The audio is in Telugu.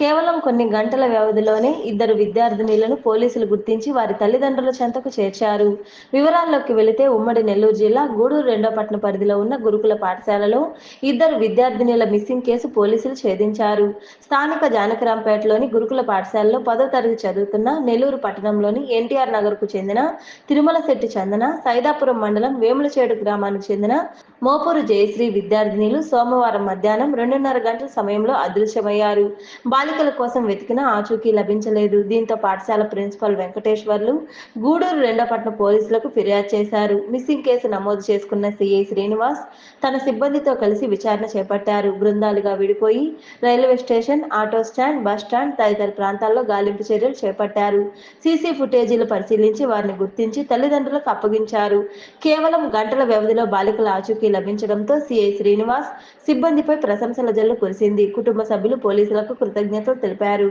కేవలం కొన్ని గంటల వ్యవధిలోనే ఇద్దరు విద్యార్థినిలను పోలీసులు గుర్తించి వారి తల్లిదండ్రుల చెంతకు చేర్చారు. వివరాల్లోకి వెళితే ఉమ్మడి నెల్లూరు జిల్లా గూడూరు రెండో పట్టణ పరిధిలో ఉన్న గురుకుల పాఠశాలలో ఇద్దరు విద్యార్థినిల మిస్సింగ్ కేసు పోలీసులు ఛేదించారు. స్థానిక జానకరాంపేటలోని గురుకుల పాఠశాలలో పదో తరగతి చదువుతున్న నెల్లూరు పట్టణంలోని ఎన్టీఆర్ నగర్కు చెందిన తిరుమల శెట్టి చందన సైదాపురం మండలం వేములచేడు గ్రామానికి చెందిన మోపూరు జయశ్రీ విద్యార్థినిలు సోమవారం మధ్యాహ్నం రెండున్నర గంటల సమయంలో అదృశ్యమయ్యారు. బాలికల కోసం వెతికినా ఆచూకీ లభించలేదు. దీంతో పాఠశాల ప్రిన్సిపల్ వెంకటేశ్వర్లు గూడూరు రెండోపట్నం పోలీసులకు ఫిర్యాదు చేశారు. మిస్సింగ్ కేసు నమోదు చేసుకున్న సిఐ శ్రీనివాస్ తన సిబ్బందితో కలిసి విచారణ చేపట్టారు. బృందాలుగా విడిపోయి railway station auto stand bus stand తదితర ప్రాంతాల్లో గాలింపు చర్యలు చేపట్టారు. సీసీ ఫుటేజీలు పరిశీలించి వారిని గుర్తించి తల్లిదండ్రులకు అప్పగించారు. కేవలం గంటల వ్యవధిలో బాలికల ఆచూకీ లభించడంతో సిఐ శ్రీనివాస్ సిబ్బందిపై ప్రశంసల జల్లు కురిసింది. కుటుంబ సభ్యులు పోలీసులకు కృతజ్ఞతలు తెలిపారు.